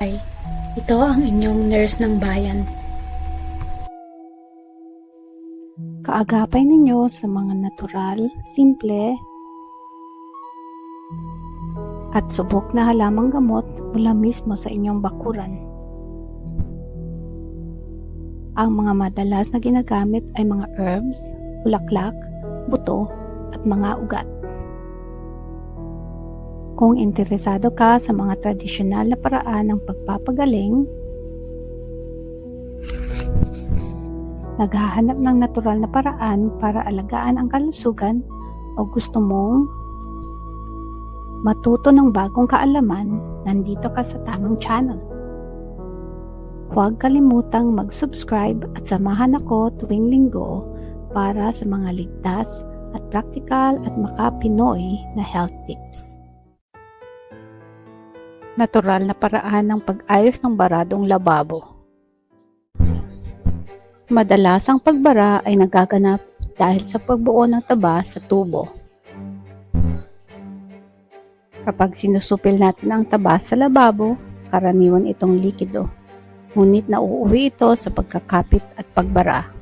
Ito ang inyong nurse ng bayan. Kaagapay ninyo sa mga natural, simple, at subok na halamang gamot mula mismo sa inyong bakuran. Ang mga madalas na ginagamit ay mga herbs, bulaklak, buto, at mga ugat. Kung interesado ka sa mga tradisyonal na paraan ng pagpapagaling, naghahanap ng natural na paraan para alagaan ang kalusugan o gusto mong matuto ng bagong kaalaman, nandito ka sa tamang channel. Huwag kalimutang mag-subscribe at samahan ako tuwing linggo para sa mga ligtas at practical at maka-Pinoy na health tips. Natural na paraan ng pag-ayos ng baradong lababo. Madalas ang pagbara ay nagaganap dahil sa pagbuo ng taba sa tubo. Kapag sinusupil natin ang taba sa lababo, karaniwan itong likido. Ngunit nauuwi ito sa pagkakapit at pagbara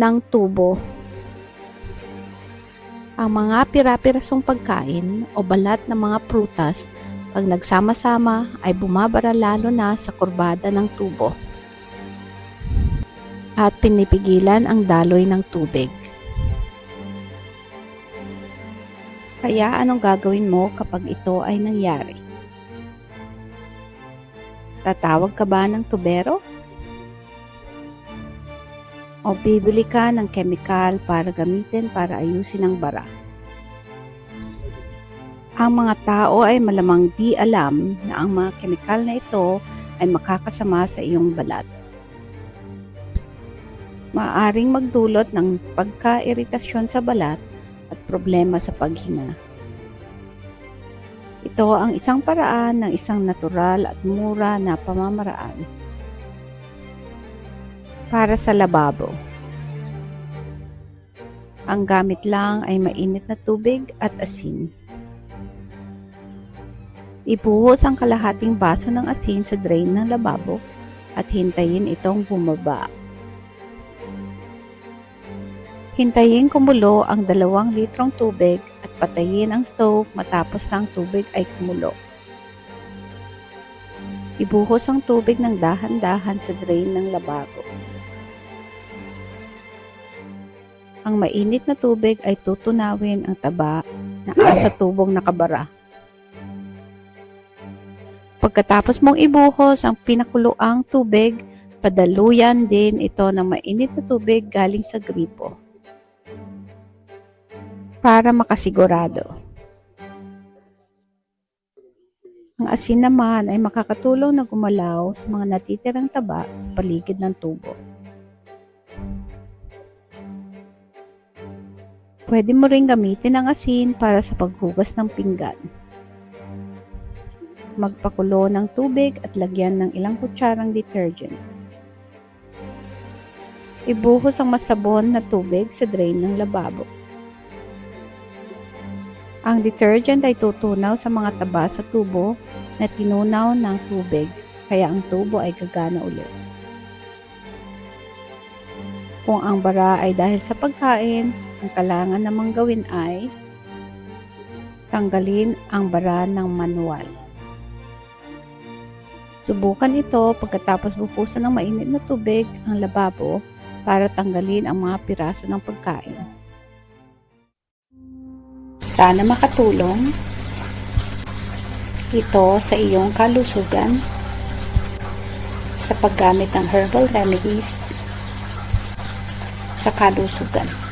ng tubo. Ang mga pira-pirasong pagkain o balat ng mga prutas pag nagsama-sama ay bumabara lalo na sa kurbada ng tubo at pinipigilan ang daloy ng tubig. Kaya anong gagawin mo kapag ito ay nangyari? Tatawag ka ba ng tubero? O bibili ka ng kemikal para gamitin para ayusin ang bara? Ang mga tao ay malamang di alam na ang mga kemikal na ito ay makakasama sa iyong balat maaring magdulot ng pagka-iritasyon sa balat at problema sa paghinga. Ito ang isang paraan ng isang natural at mura na pamamaraan para sa lababo. Ang gamit lang ay mainit na tubig at asin. Ibuhos ang kalahating baso ng asin sa drain ng lababo at hintayin itong bumaba. Hintayin kumulo ang dalawang litrong tubig at patayin ang stove matapos na ang tubig ay kumulo. Ibuhos ang tubig ng dahan-dahan sa drain ng lababo. Ang mainit na tubig ay tutunawin ang taba na asa tubong nakabara. Pagkatapos mong ibuhos ang pinakuloang tubig, padaluyan din ito ng mainit na tubig galing sa gripo para makasigurado. Ang asin naman ay makakatulong na gumalaw sa mga natitirang taba sa paligid ng tubo. Pwede mo rin gamitin ang asin para sa paghugas ng pinggan. Magpakulo ng tubig at lagyan ng ilang kutsarang detergent. Ibuhos ang masabon na tubig sa drain ng lababo. Ang detergent ay tutunaw sa mga taba sa tubo na tinunaw ng tubig kaya ang tubo ay gagana ulit. Kung ang bara ay dahil sa pagkain, ang kailangan namang gawin ay tanggalin ang bara ng manual. Subukan ito pagkatapos bukusan ng mainit na tubig ang lababo para tanggalin ang mga piraso ng pagkain. Sana makatulong ito sa iyong kalusugan sa paggamit ng herbal remedies sa kalusugan.